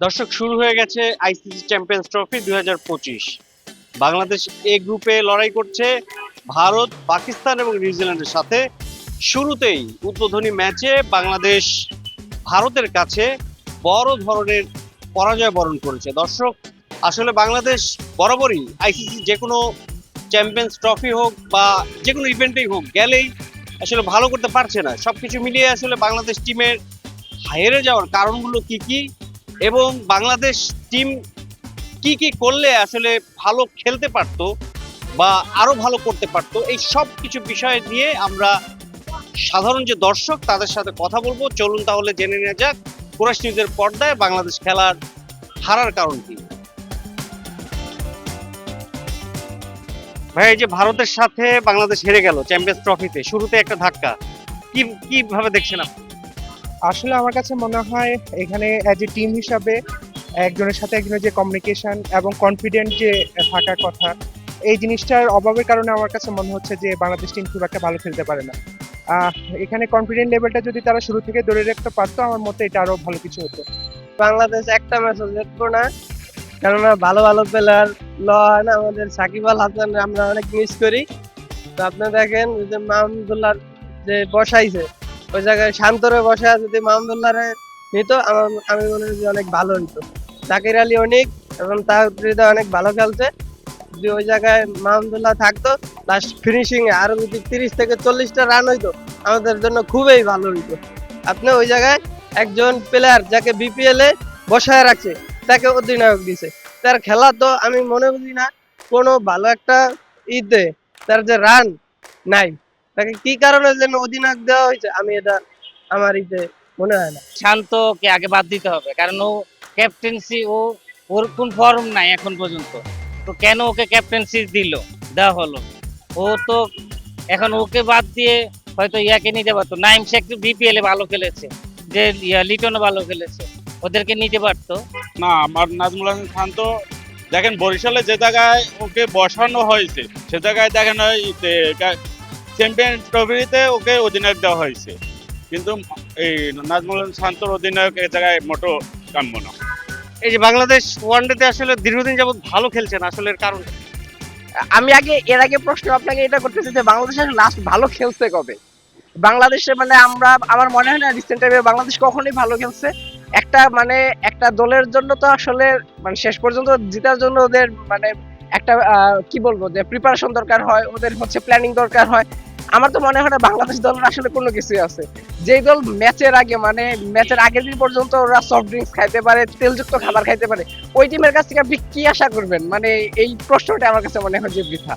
দর্শক, শুরু হয়ে গেছে আইসিসি চ্যাম্পিয়ন্স ট্রফি দুই হাজার পঁচিশ। বাংলাদেশ এ গ্রুপে লড়াই করছে ভারত, পাকিস্তান এবং নিউজিল্যান্ডের সাথে। শুরুতেই উদ্বোধনী ম্যাচে বাংলাদেশ ভারতের কাছে বড় ধরনের পরাজয় বরণ করেছে। দর্শক, আসলে বাংলাদেশ বরাবরই আইসিসি যে কোনো চ্যাম্পিয়ন্স ট্রফি হোক বা যে কোনো ইভেন্টেই হোক, গেলেই আসলে ভালো করতে পারছে না। সব কিছু মিলিয়ে আসলে বাংলাদেশ টিমের হেরে যাওয়ার কারণগুলো কি কি? এবং বাংলাদেশ টিম কি কি করলে আসলে ভালো খেলতে পারতো বা আরও ভালো করতে পারতো, এই সব কিছু বিষয় নিয়ে আমরা সাধারণ যে দর্শক তাদের সাথে কথা বলব। চলুন তাহলে জেনে নেওয়া যাক কোরাস নিউজের পর্দায় বাংলাদেশ খেলার হারার কারণ কি। ভাই, এই যে ভারতের সাথে বাংলাদেশ হেরে গেল চ্যাম্পিয়ন্স ট্রফিতে শুরুতে একটা ধাক্কা। কি কীভাবে দেখছেন আপনি? আসলে আমার কাছে মনে হয় এখানে অ্যাজ এ টিম হিসাবে একজনের সাথে একজনের যে কমিউনিকেশন এবং কনফিডেন্ট যে থাকার কথা, এই জিনিসটার অভাবের কারণে আমার কাছে মনে হচ্ছে যে বাংলাদেশ টিম খুব একটা ভালো খেলতে পারে না। এখানে কনফিডেন্ট লেভেলটা যদি তারা শুরু থেকে ধরে রাখতে পারতো, আমার মতে এটা আরও ভালো কিছু হতো। বাংলাদেশ একটা ম্যাচও জিতবো না, কেননা ভালো ভালো প্লেয়ার ল হয় না আমাদের। সাকিব আল হাসান আমরা অনেক মিস করি। তো আপনি দেখেন যে মাহমুদুল্লাহ যে বসাইছে ওই জায়গায় শান্তরে বসে যদি মাহমুদুল্লাহরে নিত, আমার আমি মনে করি যে অনেক ভালো হইতো। জাকির আলী অনেক এবং তার অনেক ভালো খেলছে। যদি ওই জায়গায় মাহমুদুল্লাহ থাকতো লাস্ট ফিনিশিং এ আরও যদি তিরিশ থেকে চল্লিশটা রান হইতো, আমাদের জন্য খুবই ভালো হইতো। আপনি ওই জায়গায় একজন প্লেয়ার যাকে বিপিএল এ বসায় রাখছে, তাকে অধিনায়ক দিছে। তার খেলা তো আমি মনে করি না কোনো ভালো একটা ইতে, তার যে রান নাই। তাকে কি কারণে যেন অধিনায়ক দেওয়া হয়েছে? আমি এটা আমার ইতে মনে হয় না। শান্তকে আগে বাদ দিতে হবে কারণ ও ক্যাপ্টেন্সি ও ওর কোন ফর্ম নাই এখন পর্যন্ত। তো কেন ওকে ক্যাপ্টেন্সি দিল দেওয়া হলো? ও তো এখন ওকে বাদ দিয়ে হয়তো ইয়াকে নিতে পারতো। নাইম শেখ বিপিএল এ ভালো খেলেছে যে ইয়া লিটনও ভালো খেলেছে ওদেরকে নিতে পারতো। না আমার নাজমুল হাসান খান তো দেখেন বরিশালে যে জায়গায় ওকে বসানো হয়েছে সে জায়গায় দেখেন ওই চ্যাম্পিয়ন ট্রফিতে ওকে অধিনায়ক দেওয়া হয়েছে। কিন্তু এই নাজমুল শান্তর অধিনায়ক এ জায়গায় মোটো কাম্য না। এই যে বাংলাদেশ ওয়ানডেতে আসলে দীর্ঘদিন যাবত ভালো খেলছেন আসলে এর কারণ আমি আগে এর আগে প্রশ্ন আপনাকে এটা করতেছি যে বাংলাদেশের লাস্ট ভালো খেলছে কবে? বাংলাদেশে মানে আমরা আমার মনে হয় না রিসেন্ট টাইমে বাংলাদেশ কখনোই ভালো খেলছে। একটা মানে একটা দলের জন্য তো আসলে মানে শেষ পর্যন্ত জেতার জন্য ওদের মানে একটা কি বলব যে প্রিপারেশন দরকার হয়, ওদের হচ্ছে প্ল্যানিং দরকার হয়। আমার তো মনে হয় না বাংলাদেশ দলের আসলে কোনো কিছুই আছে। যেই দল ম্যাচের আগে মানে ম্যাচের আগের দিন পর্যন্ত ওরা সফট ড্রিঙ্কস খাইতে পারে, তেলযুক্ত খাবার খাইতে পারে, ওই টিমের কাছ থেকে আপনি কি আশা করবেন? মানে এই প্রশ্নটা আমার কাছে মনে হয় যে বৃথা।